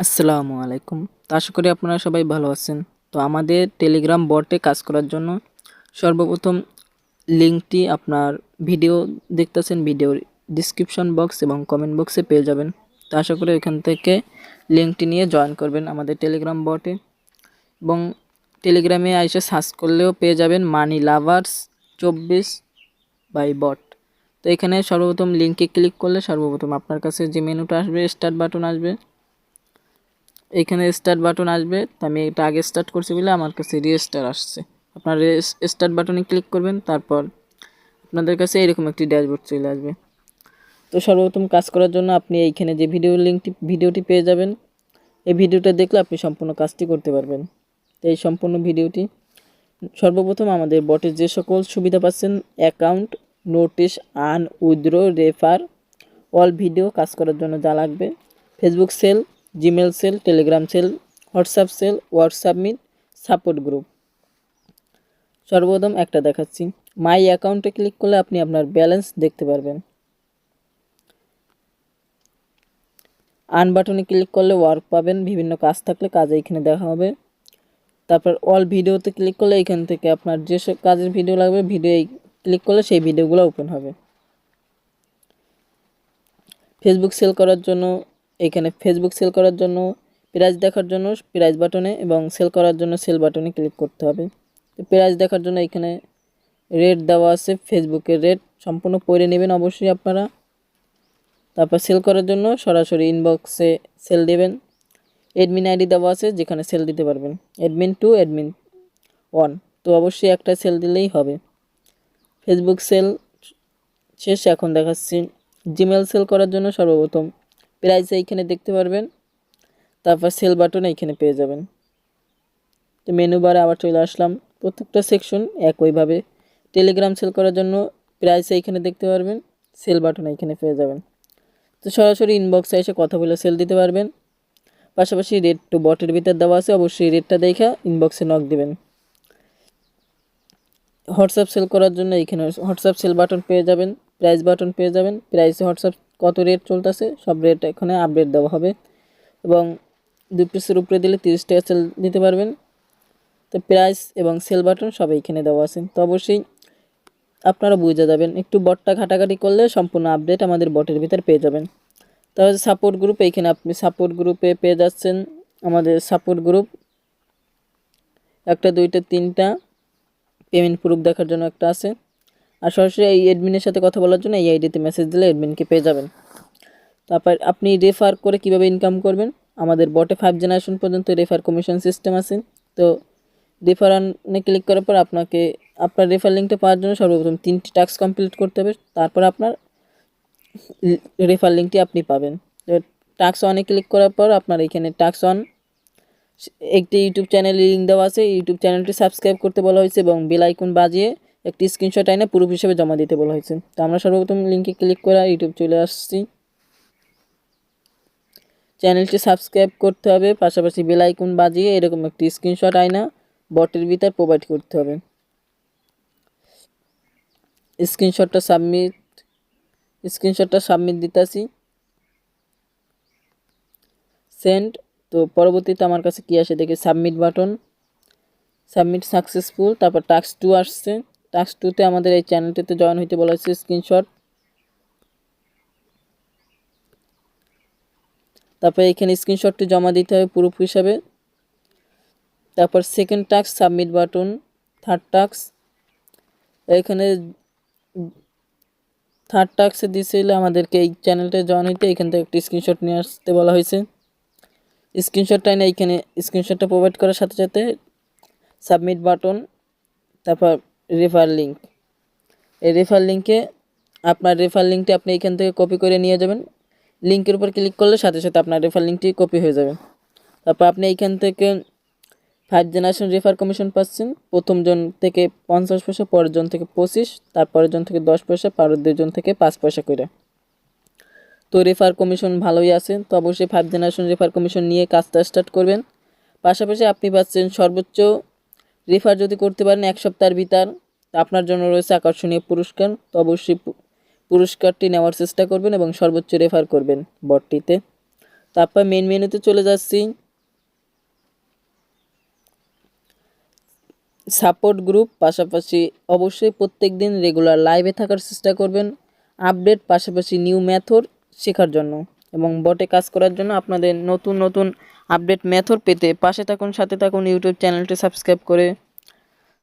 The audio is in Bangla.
আসসালামু আলাইকুম। আশা করি আপনারা সবাই ভালো আছেন। তো আমাদের টেলিগ্রাম বটে কাজ করার জন্য সর্বপ্রথম লিঙ্কটি আপনার ভিডিও দেখতেছেন ভিডিওর ডিসক্রিপশন বক্স এবং কমেন্ট বক্সে পেয়ে যাবেন। তো আশা করি ওইখান থেকে লিঙ্কটি নিয়ে জয়েন করবেন আমাদের টেলিগ্রাম বটে এবং টেলিগ্রামে এসে সার্চ করলেও পেয়ে যাবেন মানি লাভার্স চব্বিশ বাই বট তো এখানে সর্বপ্রথম লিঙ্কে ক্লিক করলে সর্বপ্রথম আপনার কাছে যে মেনুটা আসবে স্টার্ট বাটন আসবে। এখানে স্টার্ট বাটন আসবে আমি এটা আগে স্টার্ট করছি বলে আমার কাছে রিস্টার আসছে। আপনার স্টার্ট বাটনে ক্লিক করবেন, তারপর আপনাদের কাছে এরকম একটি ড্যাশবোর্ড চলে আসবে। তো সর্বপ্রথম কাজ করার জন্য আপনি এইখানে যে ভিডিও লিঙ্কটি ভিডিওটি পেয়ে যাবেন, এই ভিডিওটা দেখলে আপনি সম্পূর্ণ কাজটি করতে পারবেন। তো এই সম্পূর্ণ ভিডিওটি সর্বপ্রথম আমাদের বটের যে সকল সুবিধা পাচ্ছেন অ্যাকাউন্ট নোটিশ আন উইথড্র রেফার অল ভিডিও কাজ করার জন্য যা লাগবে। Facebook cell Gmail cell, Telegram cell, WhatsApp cell, WhatsApp meet support group. সর্বপ্রথম একটা দেখাচ্ছি। মাই অ্যাকাউন্টে ক্লিক করলে আপনি আপনার ব্যালেন্স দেখতে পারবেন। আন বাটনে ক্লিক করলে ওয়ার্ক পাবেন, বিভিন্ন কাজ থাকলে কাজ এইখানে দেখা হবে। তারপর অল ভিডিওতে ক্লিক করলে এখান থেকে আপনার যেসব কাজের ভিডিও লাগবে ভিডিও ক্লিক করলে সেই ভিডিওগুলো ওপেন হবে। ফেসবুক সেল করার জন্য এখানে ফেসবুক সেল করার জন্য প্রাইস দেখার জন্য প্রাইস বাটনে এবং সেল করার জন্য সেল বাটনে ক্লিক করতে হবে। তো প্রাইস দেখার জন্য এখানে রেট দেওয়া আছে ফেসবুকের রেট সম্পূর্ণ পড়ে নেবেন অবশ্যই আপনারা। তারপর সেল করার জন্য সরাসরি ইনবক্সে সেল দেবেন। অ্যাডমিন আইডি দেওয়া আছে, যেখানে সেল দিতে পারবেন। অ্যাডমিন টু অ্যাডমিন ওয়ান তো অবশ্যই একটা সেল দিলেই হবে। ফেসবুক সেল শেষ, এখন দেখাচ্ছি। জিমেল সেল করার জন্য সর্বপ্রথম প্রাইস এইখানে দেখতে পারবেন। তারপর সেল বাটন এইখানে পেয়ে যাবেন। তো মেনু বারে আবার চলে আসলাম। প্রত্যেকটা সেকশন একইভাবে। টেলিগ্রাম সেল করার জন্য প্রাইস এইখানে দেখতে পারবেন। সেল বাটন এইখানে পেয়ে যাবেন। তো সরাসরি ইনবক্সে এসে কথা বলে সেল দিতে পারবেন। পাশাপাশি রেট টু বটের ভিতর দেওয়া আছে। অবশ্যই রেটটা দেখা ইনবক্সে নক দেবেন। হোয়াটসঅ্যাপ সেল করার জন্য এইখানে হোয়াটসঅ্যাপ সেল বাটন পেয়ে যাবেন। প্রাইস বাটন পেয়ে যাবেন। প্রাইসে হোয়াটসঅ্যাপ কত রেট চলতেছে, সব রেট এখানে আপডেট দেওয়া হবে। এবং দুই পিসের উপরে দিলে তিরিশ টাকা সেল দিতে পারবেন। তো প্রাইস এবং সেল বাটন সব এইখানে দেওয়া আছে। তো অবশ্যই আপনারা বুঝে যাবেন, একটু বটটা ঘাটাঘাটি করলে সম্পূর্ণ আপডেট আমাদের বটের ভিতর পেয়ে যাবেন। তাহলে সাপোর্ট গ্রুপ এইখানে আপনি সাপোর্ট গ্রুপে পেয়ে যাচ্ছেন আমাদের সাপোর্ট গ্রুপ একটা, দুইটা, তিনটা পেমেন্ট প্রুফ দেখার জন্য একটা আছে। আর সরাসরি এই অ্যাডমিনের সাথে কথা বলার জন্য এই আইডিতে মেসেজ দিলে অ্যাডমিনকে পেয়ে যাবেন। তারপর আপনি রেফার করে কীভাবে ইনকাম করবেন? আমাদের বটে ফাইভ জেনারেশন পর্যন্ত রেফার কমিশন সিস্টেম আছে। তো রেফারানে ক্লিক করার পর আপনাকে, আপনার রেফার লিঙ্কটা পাওয়ার জন্য সর্বপ্রথম তিনটি টাস্ক কমপ্লিট করতে হবে। তারপর আপনার রেফার লিঙ্কটি আপনি পাবেন। তো টাক্স ওয়ানে ক্লিক করার পর আপনার এখানে টাক্স ওয়ান একটি ইউটিউব চ্যানেলের লিঙ্ক দেওয়া আছে। ইউটিউব চ্যানেলটি সাবস্ক্রাইব করতে বলা হয়েছে এবং বেল আইকন বাজিয়ে একটি স্ক্রিনশট আইনে প্রুফ হিসেবে জমা দিতে বলা হয়েছে। তো আমরা সর্বপ্রথম লিঙ্কে ক্লিক করে ইউটিউব চলে আসছি। চ্যানেলটি সাবস্ক্রাইব করতে হবে, পাশাপাশি বেল আইকন বাজিয়ে এরকম একটি স্ক্রিনশট আয়না বটের ভিতর প্রোভাইড করতে হবে। স্ক্রিনশটটা সাবমিট স্ক্রিনশটটা সাবমিট দিতেছি। সেন্ড তো পরবর্তীতে আমার কাছে কী আসে দেখে সাবমিট বাটন সাবমিট সাকসেসফুল তারপর টাস্ক টু আসছে। টাস্ক টুতে আমাদের এই চ্যানেলটিতে জয়েন হইতে বলা হয়েছে স্ক্রিনশট তারপর এখানে স্ক্রিনশটটি জমা দিতে হবে প্রুফ হিসাবে। তারপর second task submit button third task এখানে থার্ড টাস্কে দিয়েছিল আমাদেরকে এই চ্যানেলটা জয়েন হইতে এখান থেকে একটি স্ক্রিনশট নিয়ে আসতে বলা হয়েছে। স্ক্রিনশটটা এনে এইখানে স্ক্রিনশটটা প্রোভাইড করার সাথে সাথে সাবমিট বাটন তারপর রেফার লিঙ্ক এই রেফার লিঙ্কে আপনার রেফার লিঙ্কটি আপনি এখান থেকে কপি করে নিয়ে যাবেন। লিঙ্কের উপর ক্লিক করলে সাথে সাথে আপনার রেফার লিঙ্কটি কপি হয়ে যাবে। তারপর আপনি এইখান থেকে ফাইভ জেনারেশন রেফার কমিশন পাচ্ছেন। প্রথম জন থেকে পঞ্চাশ পয়সা, পরের জন থেকে পঁচিশ, তারপরের জন থেকে দশ পয়সা, পরের দুজন থেকে পাঁচ পয়সা করে। তো রেফার কমিশন ভালোই আছে। তো অবশ্যই ফাইভ জেনারেশন রেফার কমিশন নিয়ে কাজটা স্টার্ট করবেন। পাশাপাশি আপনি পাচ্ছেন সর্বোচ্চ রেফার যদি করতে পারেন, এক সপ্তাহের ভিতর আপনার জন্য রয়েছে আকর্ষণীয় পুরস্কার। তো অবশ্যই পুরস্কারটি নেওয়ার চেষ্টা করবেন এবং সর্বোচ্চ রেফার করবেন বটটিতে। তারপর মেন মেনুতে চলে যাচ্ছি। সাপোর্ট গ্রুপ পাশাপাশি অবশ্যই প্রত্যেক দিন রেগুলার লাইভে থাকার চেষ্টা করবেন। আপডেট পাশাপাশি নিউ মেথড শেখার জন্য। এবং বটে কাজ করার জন্য আপনাদের নতুন নতুন আপডেট মেথড পেতে পাশে থাকুন, সাথে থাকুন ইউটিউব চ্যানেলটি সাবস্ক্রাইব করে